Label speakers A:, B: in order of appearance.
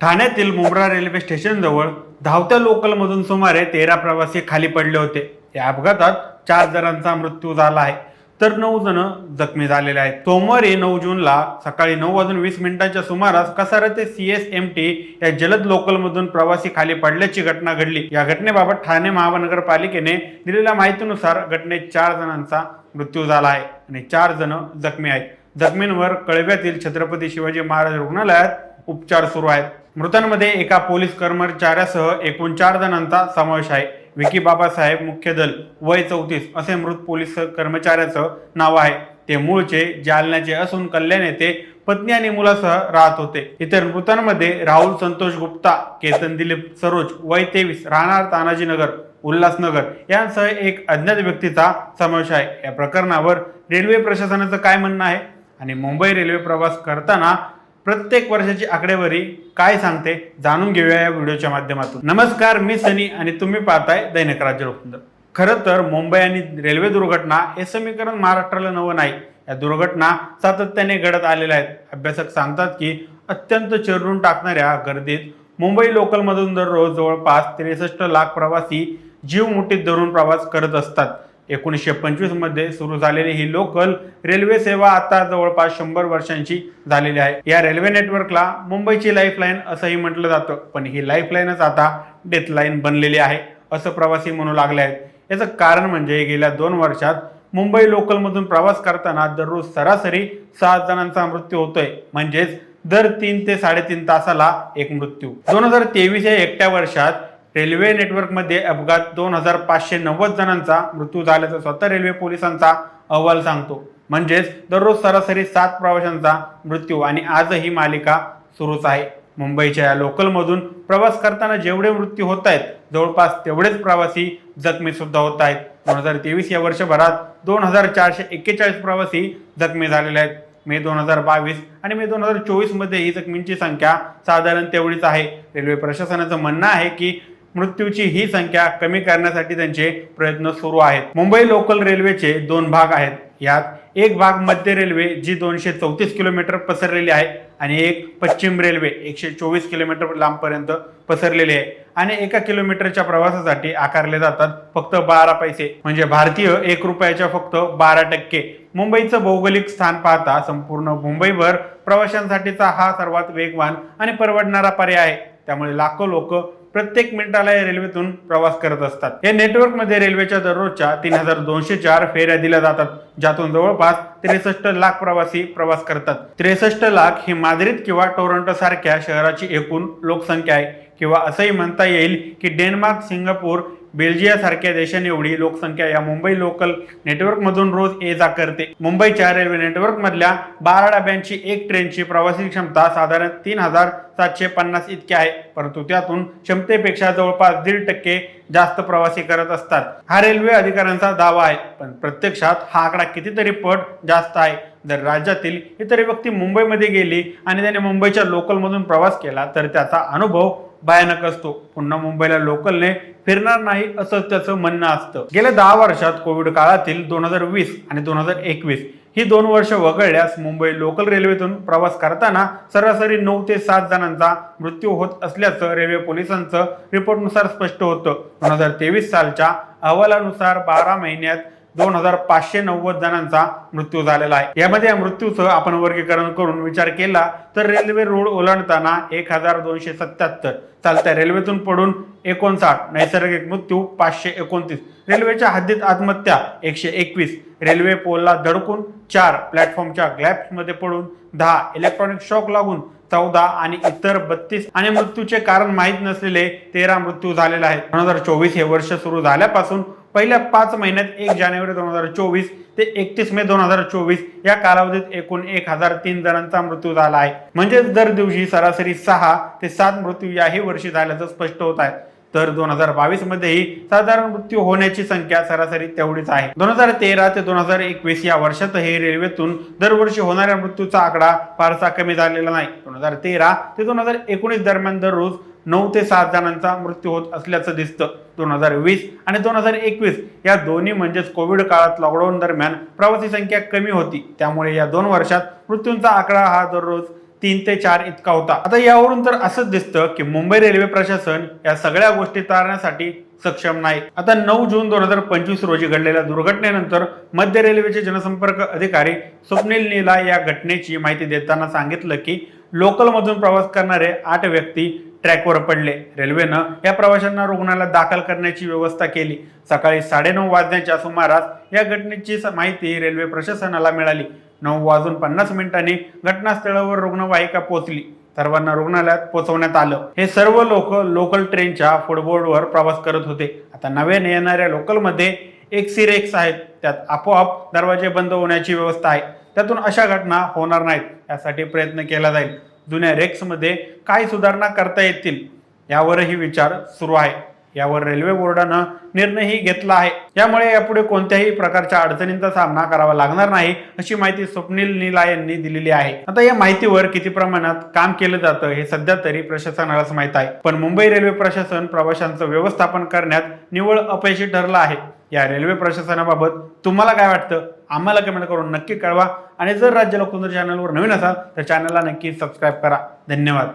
A: ठाण्यातील मुंब्रा रेल्वे स्टेशनजवळ धावत्या लोकलमधून सुमारे तेरा प्रवासी खाली पडले होते. या अपघातात चार जणांचा मृत्यू झाला आहे. तर नऊ जण जखमी झालेले आहेत. सोमवारी नऊ जूनला सकाळी नऊ वाजून वीस मिनिटांच्या सुमारास कसारा ते सी एस एम टी या जलद लोकलमधून प्रवासी खाली पडल्याची घटना घडली. या घटनेबाबत ठाणे महानगरपालिकेने दिलेल्या माहितीनुसार घटनेत चार जणांचा मृत्यू झाला आहे आणि चार जण जखमी आहेत. जखमींवर कळव्यातील छत्रपती शिवाजी महाराज रुग्णालयात उपचार सुरू आहेत. मृतांमध्ये एका पोलीस कर्मचाऱ्यासह एकूण चार जणांचा समावेश आहे. विकी बाबासाहेब मुख्य दल वय चौतीस असे मृत पोलीस कर्मचाऱ्याचं नाव आहे. ते मूळचे जालन्याचे असून कल्याण येथे पत्नी आणि मुलासह राहत होते. इतर मृतांमध्ये राहुल संतोष गुप्ता केतन दिलीप सरोज वय तेवीस राहणार तानाजीनगर उल्हासनगर यांसह एक अज्ञात व्यक्तीचा समावेश आहे. या प्रकरणावर रेल्वे प्रशासनाचं काय म्हणणं आहे? आणि मुंबई रेल्वे प्रवास करताना प्रत्येक वर्षाची आकडेवारी काय सांगते जाणून घेऊया या व्हिडिओच्या माध्यमातून. नमस्कार मी सनी आणि तुम्ही पाहताय दैनिक राज्य लोकतंत्र खरं तर मुंबई आणि रेल्वे दुर्घटना हे समीकरण महाराष्ट्राला नवं नाही. या दुर्घटना सातत्याने घडत आलेल्या आहेत. अभ्यासक सांगतात की अत्यंत चिरडून टाकणाऱ्या गर्दीत मुंबई लोकलमधून दररोज जवळपास त्रेसष्ट लाख प्रवासी जीव मुठीत धरून प्रवास करत असतात. एकोणीसशे पंचवीसमध्ये सुरू झालेली ही लोकल रेल्वे सेवा आता जवळपास शंभर वर्षांची झालेली आहे. या रेल्वे नेटवर्कला मुंबईची लाईफलाईन असंही म्हटलं जातं. पण ही लाईफलाईनच आता डेथ लाईन बनलेली आहे असं प्रवासी म्हणू लागले आहेत. याचं कारण म्हणजे गेल्या दोन वर्षात मुंबई लोकलमधून प्रवास करताना दररोज सरासरी सात जणांचा मृत्यू होतोय. म्हणजेच दर तीन ते साडेतीन तासाला एक मृत्यू. दोन हजार तेवीस या एकट्या वर्षात रेल्वे नेटवर्कमध्ये अपघात. दोन हजार पाचशे नव्वद जणांचा मृत्यू झाल्याचा स्वतः रेल्वे पोलिसांचा अहवाल सांगतो. म्हणजेच दररोज सरासरी सात प्रवाशांचा मृत्यू आणि आज ही मालिका सुरूच आहे. मुंबईच्या या लोकलमधून प्रवास करताना जेवढे मृत्यू होत आहेत जवळपास तेवढेच प्रवासी जखमी सुद्धा होत आहेत दोन हजार तेवीस या वर्षभरात दोन हजार चारशे एक्केचाळीस प्रवासी जखमी झालेले आहेत. मे दोन हजार बावीस आणि मे दोन हजार चोवीसमध्ये ही जखमींची संख्या साधारण तेवढीच आहे. रेल्वे प्रशासनाचं म्हणणं आहे की मृत्यूची ही संख्या कमी करण्यासाठी त्यांचे प्रयत्न सुरू आहेत. मुंबई लोकल रेल्वेचे दोन भाग आहेत. यात एक भाग मध्य रेल्वे जी दोनशे चौतीस किलोमीटर पसरलेली आहे आणि एक पश्चिम रेल्वे एकशे चोवीस किलोमीटर लांबपर्यंत पसरलेली आहे. आणि एका किलोमीटरच्या प्रवासासाठी आकारले जातात फक्त बारा पैसे. म्हणजे भारतीय एक रुपयाच्या फक्त बारा टक्के. मुंबईचं भौगोलिक स्थान पाहता संपूर्ण मुंबईभर प्रवाशांसाठीचा हा सर्वात वेगवान आणि परवडणारा पर्याय आहे. त्यामुळे लाखो लोक प्रत्येक मिनिटाला या रेल्वेतून प्रवास करत असतात. या नेटवर्कमध्ये रेल्वेच्या दररोजच्या तीन हजार दोनशे चार फेऱ्या दिल्या जातात ज्यातून जवळपास त्रेसष्ट लाख प्रवासी प्रवास करतात. त्रेसष्ट लाख ही माद्रिद किंवा टोरंटो सारख्या शहराची एकूण लोकसंख्या आहे. किंवा असंही म्हणता येईल की डेन्मार्क सिंगापूर बेल्जिया सारख्या एवढी लोकसंख्या या मुंबई लोकल नेटवर्कमधून रोज ये जा करते. मुंबईच्या रेल्वे नेटवर्क मधल्या बारा डब्यांची एक ट्रेनची प्रवासी क्षमता साधारण तीन हजार सातशे पन्नास इतकी आहे. परंतु त्यातून क्षमतेपेक्षा जवळपास दीड टक्के जास्त प्रवासी करत असतात. हा रेल्वे अधिकाऱ्यांचा दावा आहे. पण प्रत्यक्षात हा आकडा कितीतरी पट जास्त आहे. जर राज्यातील इतर व्यक्ती मुंबईमध्ये गेली आणि त्याने मुंबईच्या लोकलमधून प्रवास केला तर त्याचा अनुभव भयानक असतो. पुन्हा मुंबईला लोकलने फिरणार नाही असं त्याचं म्हणणं असतं. गेल्या दहा वर्षात कोविड काळातील दोन हजार वीस आणि दोन हजार एकवीस ही दोन वर्ष वगळल्यास मुंबई लोकल रेल्वेतून प्रवास करताना सरासरी नऊ ते सात जणांचा मृत्यू होत असल्याचं रेल्वे पोलिसांचं रिपोर्टनुसार स्पष्ट होतं. दोन हजार तेवीस सालच्या अहवालानुसार बारा महिन्यात दोन हजार पाचशे नव्वद जणांचा मृत्यू झालेला आहे. यामध्ये या मृत्यूचं आपण वर्गीकरण करून विचार केला तर रेल्वे रोड ओलांडताना एक हजार दोनशे सत्याहत्तर चालत्या. रेल्वेतून पडून एकोणसाठ नैसर्गिक मृत्यू पाचशे एकोणतीस. रेल्वेच्या हद्दीत आत्महत्या एकशे एकवीस. रेल्वे पोलला धडकून चार प्लॅटफॉर्मच्या ग्लॅप्समध्ये पडून दहा इलेक्ट्रॉनिक शॉक लागून चौदा आणि इतर बत्तीस. आणि मृत्यूचे कारण माहीत नसलेले तेरा मृत्यू झालेले आहेत. दोन हजार चोवीस हे वर्ष सुरू झाल्यापासून पहिल्या पाच महिन्यात एक जानेवारी दोन हजार चोवीस ते एकतीस मे दोन हजार चोवीस या कालावधीत एकूण एक हजार तीन जणांचा मृत्यू झाला आहे. म्हणजेच दर दिवशी सरासरी सहा ते सात मृत्यू याही वर्षी झाल्याचं स्पष्ट होत आहे. तर दोन हजार बावीस मध्येही साधारण मृत्यू होण्याची संख्या सरासरी तेवढीच आहे. दोन हजार तेरा ते दोन हजार एकवीस या वर्षातही रेल्वेतून दरवर्षी होणाऱ्या मृत्यूचा आकडा फारसा कमी झालेला नाही. दोन हजार तेरा ते दोन हजार एकोणीस दरम्यान दररोज नऊ ते सात जणांचा मृत्यू होत असल्याचं दिसतं. दोन हजार वीस आणि दोन हजार एकवीस या दोन्ही म्हणजेच कोविड काळात लॉकडाऊन दरम्यान प्रवासी संख्या कमी होती. त्यामुळे या दोन वर्षात मृत्यूंचा आकडा हा दररोज तीन ते चार इतका होता. आता यावरून तर असंच दिसतं की मुंबई रेल्वे प्रशासन या सगळ्या गोष्टी टाळण्यासाठी सक्षम नाही. आता नऊ जून दोन हजार पंचवीस रोजी घडलेल्या दुर्घटनेनंतर मध्य रेल्वेचे जनसंपर्क अधिकारी स्वप्नील नीला या घटनेची माहिती देताना सांगितलं की लोकलमधून प्रवास करणारे आठ व्यक्ती ट्रॅकवर पडले. रेल्वेनं या प्रवाशांना रुग्णालयात दाखल करण्याची व्यवस्था केली. सकाळी साडेनऊ वाजण्याच्या सुमारास या घटनेची माहिती रेल्वे प्रशासनाला मिळाली. नऊ वाजून पन्नास मिनिटांनी घटनास्थळावर रुग्णवाहिका पोहोचली. सर्वांना रुग्णालयात पोहोचवण्यात आलं. हे सर्व लोक लोकल ट्रेनच्या फुटबोर्डवर प्रवास करत होते. आता नव्याने येणाऱ्या लोकलमध्ये एक सिरेक्स आहेत. त्यात आपोआप दरवाजे बंद होण्याची व्यवस्था आहे. त्यातून अशा घटना होणार नाहीत. यासाठी प्रयत्न केला जाईल. जुन्या रेक्समध्ये काय सुधारणा करता येतील यावरही विचार सुरू आहे. यावर रेल्वे बोर्डानं निर्णयही घेतला आहे. यामुळे यापुढे कोणत्याही प्रकारच्या अडचणींचा सामना करावा लागणार नाही अशी माहिती स्वप्नील नीला यांनी दिलेली आहे. आता या माहितीवर किती प्रमाणात काम केलं जातं हे सध्या तरी प्रशासनालाच माहीत आहे. पण मुंबई रेल्वे प्रशासन प्रवाशांचं व्यवस्थापन करण्यात निव्वळ अपयशी ठरलं आहे. या रेल्वे प्रशासनाबाबत तुम्हाला काय वाटतं? आम्हाला कमेंट करून नक्की कळवा. आणि जर राज्य लोकतंत्र चॅनलवर नवीन असाल तर चॅनलला नक्की सबस्क्राईब करा. धन्यवाद.